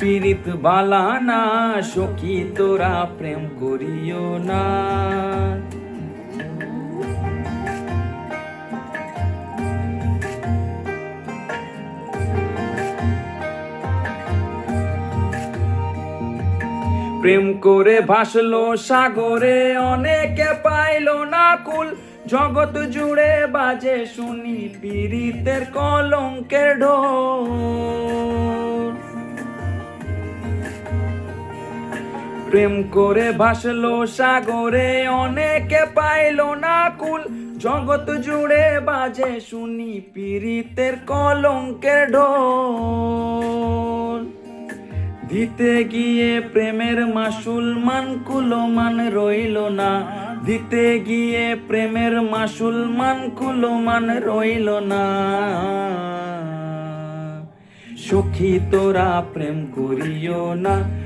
পীড়িত বালা না, সখী তোরা প্রেম করিও না। প্রেম করে ভাসলো সাগরে, অনেকে পাইল না কুল। জগৎ জুড়ে বাজে শুনি পীড়িতের কলঙ্কের ঢোল। প্রেম করে ভাসলো সাগরে, অনেকে পাইলো না কুল। জগৎ জুড়ে বাজে শুনি পীড়িতের কলঙ্কের ঢোল। দিতে গিয়ে প্রেমের মাসুল মান কুলমান রইল না। দিতে গিয়ে প্রেমের মাসুল মান কুলমান রইল না। সখী তোরা প্রেম করিও না।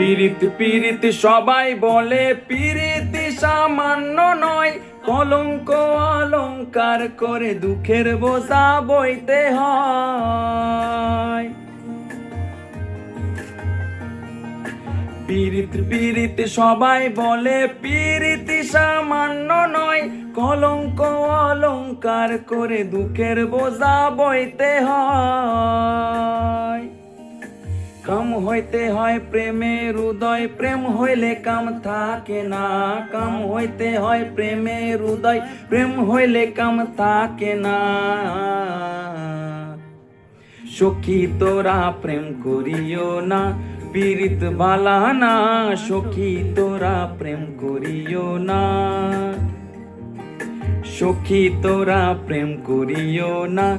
পীড়িত পীড়িত সবাই বলে, পীড়িত সামান্য নয়, কলঙ্ক অলঙ্কার করে দুঃখের বোঝা বইতে হয়। পীড়িত পীড়িত সবাই বলে, পীড়িত সামান্য নয়, কলঙ্ক অলঙ্কার করে দুঃখের বোঝা বইতে হয়। কাম হইতে হয় প্রেমের হৃদয় প্রেম হইলে কাম থাকে না। কাম হইতে হয় প্রেমের হৃদয় প্রেম হইলে কাম থাকে না। সখী তোরা প্রেম করিও না, পীড়িত বালা না। সখী তোরা প্রেম করিও না। সখী তোরা প্রেম করিও না